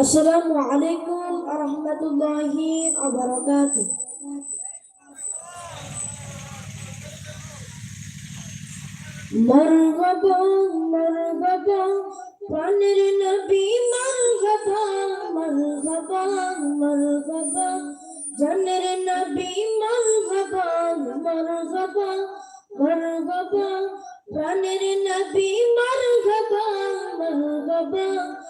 Assalamualaikum warahmatullahi wabarakatuh. Marhaban, marhaban, panir Nabi marhaban, marhaban, marhaban, janir Nabi marhaban, marhaban, marhaban, panir Nabi marhaban, marhaban.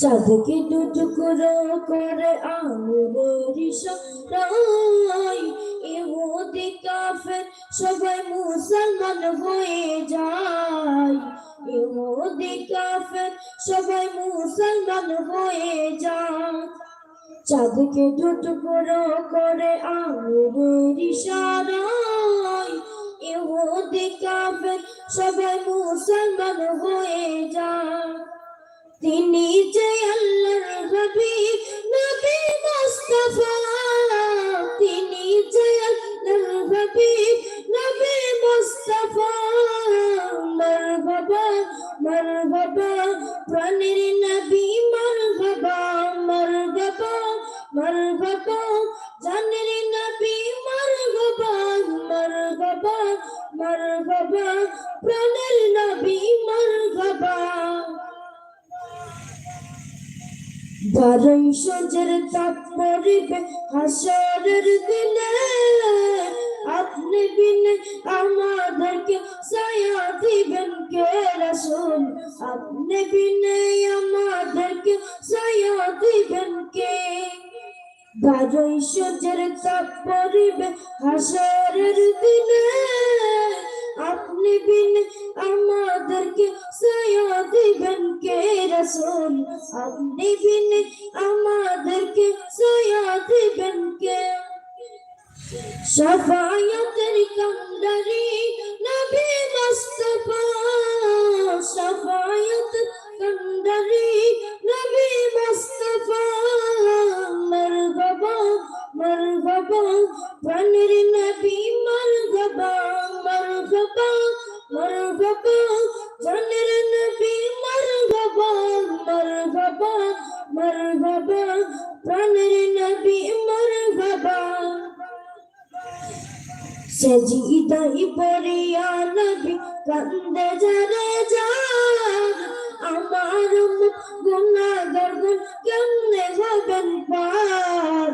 চাঁদকে দু টুকরো করে আঙুলের ইশারায় ইহুদি কাফের সবাই মুসলমান হয়ে যায়। ইহুদি কাফের সবাই মুসলমান হয়ে যায়। চাঁদকে দু টুকরো করে আঙুলের ইশারায় ইহুদি কাফের সবাই মুসলমান হয়ে যায়। তিনি যে আল্লাহর হাবিব, নবী মুস্তাফা। তিনি যে আল্লাহর হাবিব, নবী মুস্তাফা। মারহাবা মারহাবা, প্রাণের নবী, মারহাবা মারহাবা মারহাবা। জানের নবী, মারহাবা মারহাবা মারহাবা। প্রাণের নবী, মারহাবা। বারোই সজের তাপ পড়িবে হাসরের দিনে। আপনি বিনে আমাদেরকে ছায়া দিবেন কে রাসূল? আপনি বিনে আমাদেরকে ছায়া দিবেন কে? বারোই সজের তাপ পড়িবে হাসরের দিনে। আপনি বিন আমাদেরকে রাসূল আপনি বিন আমাদেরকে ছায়া দিবেন কে? কান্ডারি নবী মুস্তাফা মারহাবা প্রাণের নবী মারহাবা সজিদাই পড়িয়া নবী কান্দে যারে যার আমার গুনাহগার গুন কেমনে হবেন পার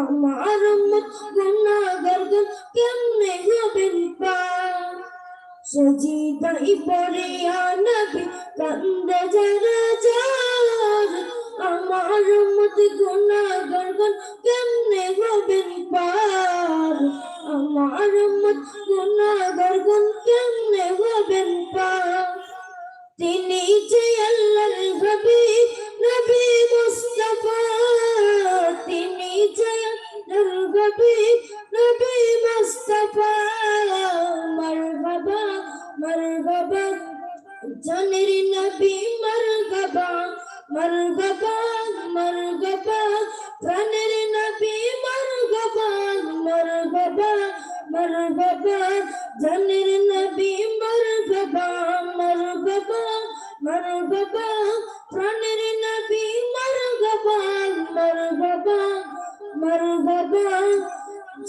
আমার গুনাহগার গুন কেমনে হবেন পার সজিদাই পড়িয়া নবী কান্দে যারে যার আমার মত গুনাহগার গুন কেমনে হবেন পার? আমার মত গুনাহগার গুন কেমনে হবেন পার? তিনি যে আল্লাহর হাবিব, নবী মুস্তাফা। তিনি যে আল্লাহর হাবিব, নবী মুস্তাফা। মারহাবা মারহাবা। জানের নবী মারহাবা মারহাবা।